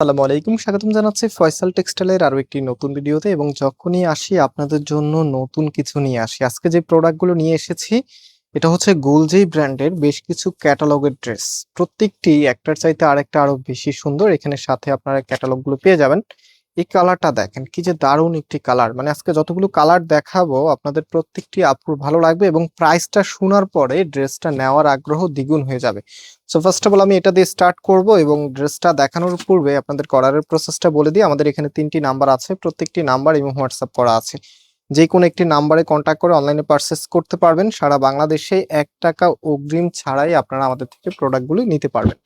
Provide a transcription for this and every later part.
আসসালামু আলাইকুম, স্বাগতম জানাচ্ছি ফয়সাল টেক্সটাইলের আরও একটি নতুন ভিডিওতে এবং যখনই আসি আপনাদের জন্য নতুন কিছু নিয়ে আসি। আজকে যে প্রোডাক্টগুলো নিয়ে এসেছি, এটা হচ্ছে গুলজেই ব্র্যান্ডের বেশ কিছু ক্যাটালগের ড্রেস। প্রত্যেকটি একটার চাইতে আরেকটা আরও বেশি সুন্দর। এখানে সাথে আপনারা ক্যাটালগুলো পেয়ে যাবেন। এই কালারটা দেখেন, কি যে দারুণ একটি কালার মানে আজকে যতগুলো কালার দেখাবো, আপনাদের প্রত্যেকটি আপুর ভালো লাগবে এবং প্রাইসটা শোনার পরে ড্রেসটা নেওয়ার আগ্রহ দ্বিগুণ হয়ে যাবে। সো ফার্স্ট অফ অল আমি এটা দিয়ে স্টার্ট করব এবং ড্রেসটা দেখানোর পূর্বে আপনাদের করারের প্রসেসটা বলে দিই। আমাদের এখানে তিনটি নাম্বার আছে, প্রত্যেকটি নাম্বার এবং হোয়াটসঅ্যাপ করা আছে। যে কোনো একটি নাম্বারে কন্ট্যাক্ট করে অনলাইনে পারচেস করতে পারবেন। সারা বাংলাদেশে এক টাকা অগ্রিম ছাড়াই আপনারা আমাদের থেকে প্রোডাক্টগুলি নিতে পারবেন।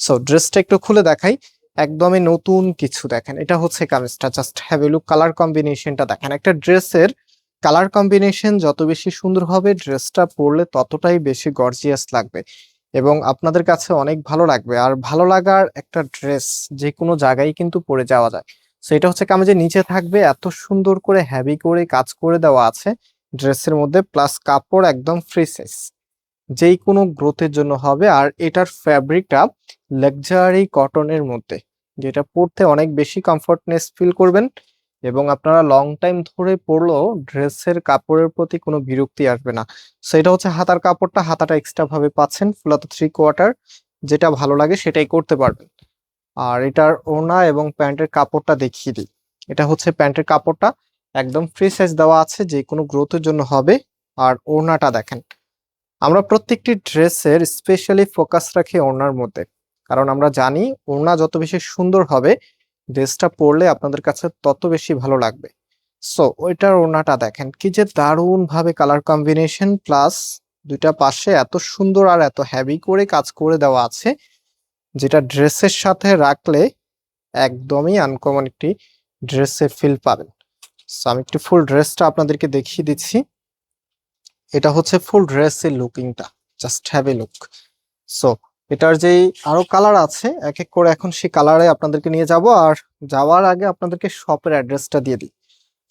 সো ড্রেসটা একটু খুলে দেখাই। একদমই নতুন কিছু দেখেন। এটা হচ্ছে কামিজটা জাস্ট হ্যাভ লুক কালার কম্বিনেশনটা দেখেন। একটা ড্রেসের কালার কম্বিনেশন যত বেশি সুন্দর হবে, ড্রেসটা পরলে ততটাই বেশি গর্জিয়াস লাগবে। এবং আপনাদের কাছে অনেক ভালো লাগবে। আর ভালো লাগার একটা ড্রেস যে কোনো জায়গায় কিন্তু পরে যাওয়া যায়। সো এটা হচ্ছে কামিজের নিচে থাকবে। এত সুন্দর করে হ্যাভি করে কাজ করে দেওয়া আছে ড্রেসের মধ্যে প্লাস কাপড় একদম ফ্রি সাইজ যেই কোনো গ্রোথের জন্য হবে। আর এটার ফ্যাব্রিকটা লাক্সারি কটনের মধ্যে। যেটা পরতে অনেক বেশি কমফর্টনেস ফিল করবেন এবং আপনারা লং টাইম ধরে পরলেও ড্রেসের কাপড়ের প্রতি কোনো বিরক্তি আসবে না। সো এটা হচ্ছে হাতার কাপড়টা হাতাটা এক্সট্রা ভাবে পাচ্ছেন, ফুলাতো থ্রি কোয়ার্টার যেটা ভালো লাগে সেটাই করতে পারবেন। আর এটার ওড়না এবং প্যান্টের কাপড়টা দেখিয়ে দিই। এটা হচ্ছে প্যান্টের কাপড়টা, একদম ফ্রি সাইজ দেওয়া আছে, যে কোনো গ্রোথের জন্য হবে। আর ওড়নাটা দেখেন, আমরা প্রত্যেকটি ড্রেসের স্পেশালি ফোকাস রাখি ওড়নার মধ্যে। কারণ আমরা জানি ওড়না যত বেশি সুন্দর হবে, ড্রেসটা পরলে আপনাদের কাছে তত বেশি ভালো লাগবে। সো ওইটার ওড়নাটা দেখেন, কি যে দারুণ ভাবে কালার কম্বিনেশন প্লাস দুইটা পাশে এত সুন্দর আর এত হ্যাভি করে কাজ করে দেওয়া আছে, যেটা ড্রেসের সাথে রাখলে একদমই আনকমন একটি ড্রেসে ফিল পাবেন। সো আমি একটু ফুল ড্রেসটা আপনাদেরকে দেখিয়ে দিচ্ছি। এটা হচ্ছে ফুল ড্রেসের লুকিংটা just have a look so এটার যেই আরও কালার আছে এক এক করে এখন সেই কালারে আপনাদেরকে নিয়ে যাব। আর যাওয়ার আগে আপনাদেরকে শপের অ্যাড্রেসটা দিয়ে দিই।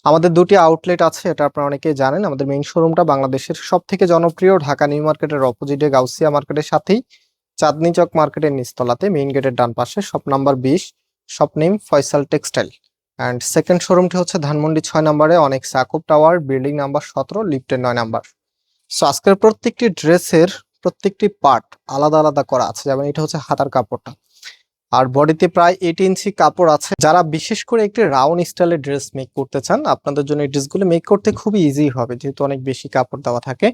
আমাদের দুটি আউটলেট আছে, এটা আপনারা অনেকেই জানেন। আমাদের মেইন শোরুমটা বাংলাদেশের সব থেকে জনপ্রিয়, ঢাকা নিউ মার্কেটের অপোজিটে গাউসিয়া মার্কেটের সাথেই। চাঁদনি চক মার্কেটের নিচতলাতে মেইন গেটের ডান পাশে শপ নাম্বার বিশ shop name Faisal textile and second শোরুমটি হচ্ছে ধানমন্ডি ছয় নম্বরে, অনেক সাকুব টাওয়ার বিল্ডিং নাম্বার সতেরো লিফটের নয় নাম্বার। সো আজকের প্রত্যেকটি ড্রেসের প্রত্যেকটি পার্ট আলাদা আলাদা করা আছে। যেমন এটা হচ্ছে হাতার কাপড়টা। আর বডিতে প্রায় এইট ইঞ্চি কাপড় আছে। যারা বিশেষ করে একটি রাউন্ড স্টাইলের ড্রেস মেক করতে চান, আপনাদের জন্য এই ড্রেসগুলো মেক করতে খুবই ইজি হবে, যেহেতু অনেক বেশি কাপড় দেওয়া থাকে।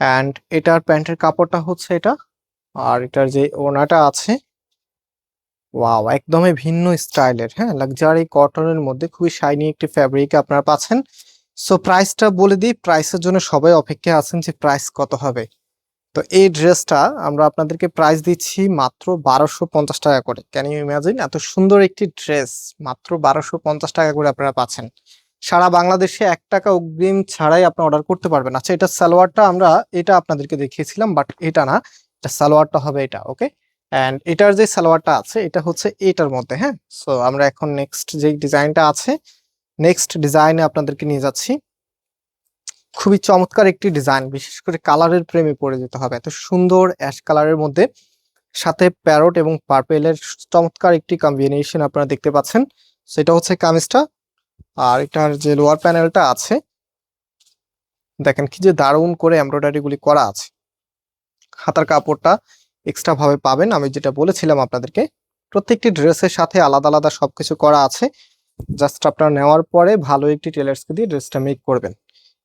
অ্যান্ড এটার প্যান্টের কাপড়টা হচ্ছে এটা। আর এটার যে ওনাটা আছে ওয়াও একদমই ভিন্ন স্টাইলের হ্যাঁ লাক্সারি কটনের মধ্যে খুবই শাইনি একটি ফ্যাব্রিক আপনারা পাচ্ছেন। সো প্রাইসটা বলে দিই প্রাইসের জন্য সবাই অপেক্ষায় আছেন যে প্রাইস কত হবে। তো এই ড্রেসটা আমরা আপনাদেরকে প্রাইস দিচ্ছি মাত্র বারোশো পঞ্চাশ টাকা করে। ক্যান ইউ ইমাজিন এত সুন্দর একটি ড্রেস মাত্র বারোশো পঞ্চাশ টাকা করে আপনারা পাচ্ছেন। সারা বাংলাদেশে এক টাকা অগ্রিম ছাড়াই আপনি অর্ডার করতে পারবেন। আচ্ছা এটা সালোয়ারটা আমরা, এটা আপনাদেরকে দেখিয়েছিলাম বাট এটা না, এটা সালোয়ারটা হবে এটা ওকে অ্যান্ড এটার যে সালোয়ারটা আছে, এটা হচ্ছে এটার মধ্যে হ্যাঁ? সো আমরা এখন নেক্সট যে ডিজাইনটা আছে নেক্সট ডিজাইনে আপনাদেরকে নিয়ে যাচ্ছি। খুবই চমৎকার একটি ডিজাইন বিশেষ করে কালারের প্রেমে পড়ে যেতে হবে। এত সুন্দর অ্যাশ কালারের মধ্যে সাথে প্যারট এবং পার্পেলের চমৎকার একটি কম্বিনেশন আপনারা দেখতে পাচ্ছেন। সেটা হচ্ছে কামিজটা আর এটার যে লোয়ার প্যানেলটা আছে, দেখেন কি যে দারুণ করে এমব্রয়ডারি গুলি করা আছে। হাতার কাপড়টা এক্সট্রা ভাবে পাবেন, আমি যেটা বলেছিলাম আপনাদেরকে। প্রত্যেকটি ড্রেসের সাথে আলাদা আলাদা সবকিছু করা আছে। জাস্ট আপনারা নেওয়ার পরে ভালো একটি টেলার্সকে দিয়ে ড্রেসটা মেক করবেন।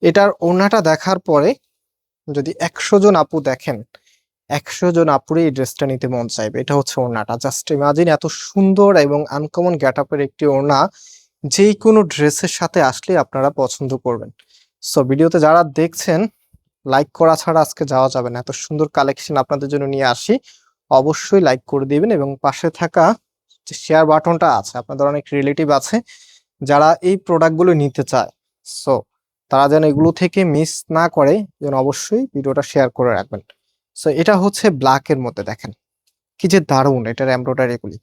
এটার ওড়নাটা দেখার পরে যদি একশো জন আপু দেখেন, একশো জন আপুরই এই ড্রেসটা নিতে মন চাইবে। এটা হচ্ছে ওড়নাটা। জাস্ট ইমাজিন এত সুন্দর এবং আনকমন গ্যাট আপের একটি ওড়না যে কোনো ড্রেসের সাথে আসলে আপনারা পছন্দ করবেন। সো ভিডিওতে যারা দেখছেন লাইক করা ছাড়া আজকে যাওয়া যাবে না। এত সুন্দর কালেকশন আপনাদের জন্য নিয়ে আসি। অবশ্যই লাইক করে দিবেন এবং পাশে থাকা যে শেয়ার বাটনটা আছে, আপনাদের অনেক রিলেটিভ আছে, যারা এই প্রোডাক্টগুলো নিতে চায়। সো তারা যেন এগুলো থেকে মিস না করে, যেন অবশ্যই ভিডিওটা শেয়ার করে রাখবেন। সো এটা হচ্ছে ব্ল্যাক এর মধ্যে দেখেন। কি যে দারুণ এটার এমব্রয়ডারি গুলি।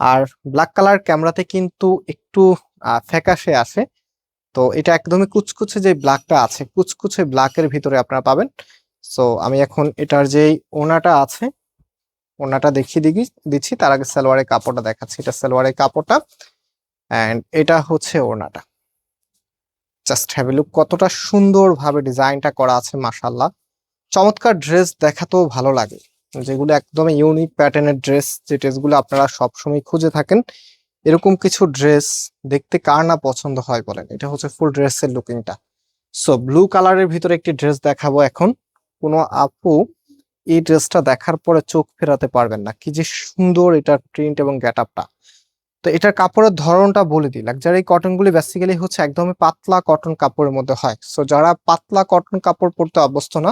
আর ব্ল্যাক কালার ক্যামেরাতে কিন্তু একটু ফ্যাকাশে আসে। তো এটা একদমই কুচকুচে যে ব্ল্যাকটা আছে, কুচকুচে ব্ল্যাকের ভিতরে আপনারা পাবেন। সো আমি এখন এটার যেই ওনাটা আছে, ওনাটা দেখিয়ে দিই দিচ্ছি। তার আগে সালোয়ারের কাপড়টা দেখাচ্ছি। এটা সালোয়ারের কাপড়টা অ্যান্ড এটা হচ্ছে ওড়নাটা জাস্ট হ্যাভ লুক কতটা সুন্দরভাবে ডিজাইনটা করা আছে মাসাল্লাহ চমৎকার ড্রেস দেখাতেও ভালো লাগে। যেগুলো একদম ইউনিক প্যাটার্নের ড্রেস যে ড্রেসগুলো আপনারা সবসময় খুঁজে থাকেন, এরকম কিছু ড্রেস দেখতে কার না পছন্দ হয় বলেন। এটা হচ্ছে ফুল ড্রেসের লুকিংটা সো ব্লু কালারের ভিতরে একটি ড্রেস দেখাবো এখন। কোনো আপু এই ড্রেসটা দেখার পরে চোখ ফেরাতে পারবেন না। কি যে সুন্দর এটার প্রিন্ট এবং গেট আপটা তো এটার কাপড়ের ধরনটা বলে দিই। লাক্সারি কটনগুলি বেসিক্যালি হচ্ছে একদমই পাতলা কটন কাপড়ের মধ্যে হয়। সো যারা পাতলা কটন কাপড় পরতে অভ্যস্ত না,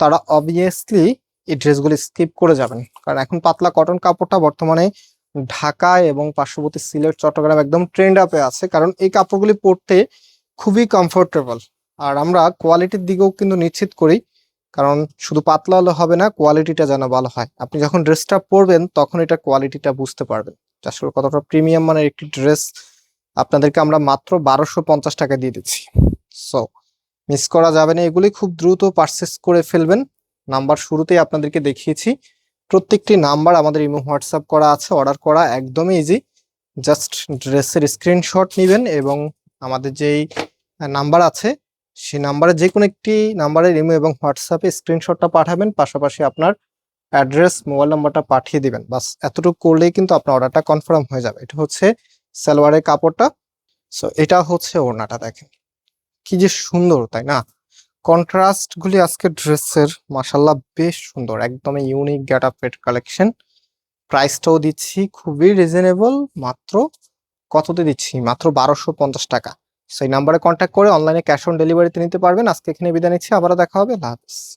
তারা অবভিয়াসলি এই ড্রেসগুলি স্কিপ করে যাবেন। কারণ এখন পাতলা কটন কাপড়টা বর্তমানে ঢাকায় এবং পার্শ্ববর্তী সিলেট, চট্টগ্রাম একদম ট্রেন্ড আপে আছে। কারণ এই কাপড়গুলি পরতে খুবই কমফোর্টেবল আর আমরা কোয়ালিটির দিকেও কিন্তু নিশ্চিত করি। কারণ শুধু পাতলা হলে হবে না কোয়ালিটিটা যেন ভালো হয়। আপনি যখন ড্রেসটা পরবেন, তখন এটা কোয়ালিটিটা বুঝতে পারবেন। আসলে কতটা প্রিমিয়াম মানের একটি ড্রেস আপনাদেরকে আমরা মাত্র বারোশো পঞ্চাশ টাকা দিয়ে দিচ্ছি। সো মিস করা যাবে না। এগুলি খুব দ্রুত পারচেস করে ফেলবেন। নাম্বার শুরুতেই আপনাদেরকে দেখিয়েছি। প্রত্যেকটি নাম্বার আমাদের ইমো, হোয়াটসঅ্যাপ করা আছে অর্ডার করা একদমই ইজি জাস্ট ড্রেসের স্ক্রিনশট নেবেন এবং আমাদের যেই নাম্বার আছে, সেই নাম্বারে যে কোনো একটি নাম্বারের ইমো এবং হোয়াটসঅ্যাপে স্ক্রিনশটটা পাঠাবেন। পাশাপাশি আপনার অ্যাড্রেস, মোবাইল নাম্বারটা পাঠিয়ে দিবেন। বাস এতটুকু করলেই কিন্তু আপনার অর্ডারটা কনফার্ম হয়ে যাবে। এটা হচ্ছে সালোয়ারের কাপড়টা। সো এটা হচ্ছে ওড়নাটা, দেখেন। কি যে সুন্দর, তাই না? কন্ট্রাস্ট গুলি আজকে ড্রেসের মাসাল্লাহ বেশ সুন্দর একদমই ইউনিক গেট আপ কালেকশন প্রাইসটাও দিচ্ছি, খুবই রিজনেবল মাত্র কততে দিচ্ছি? মাত্র বারোশো পঞ্চাশ টাকা। সেই নাম্বারে কন্ট্যাক্ট করে অনলাইনে ক্যাশ অন ডেলিভারিতে নিতে পারবেন। আজকে এখানে বিদায় নিচ্ছি, আবারও দেখা হবে। হাফিজ।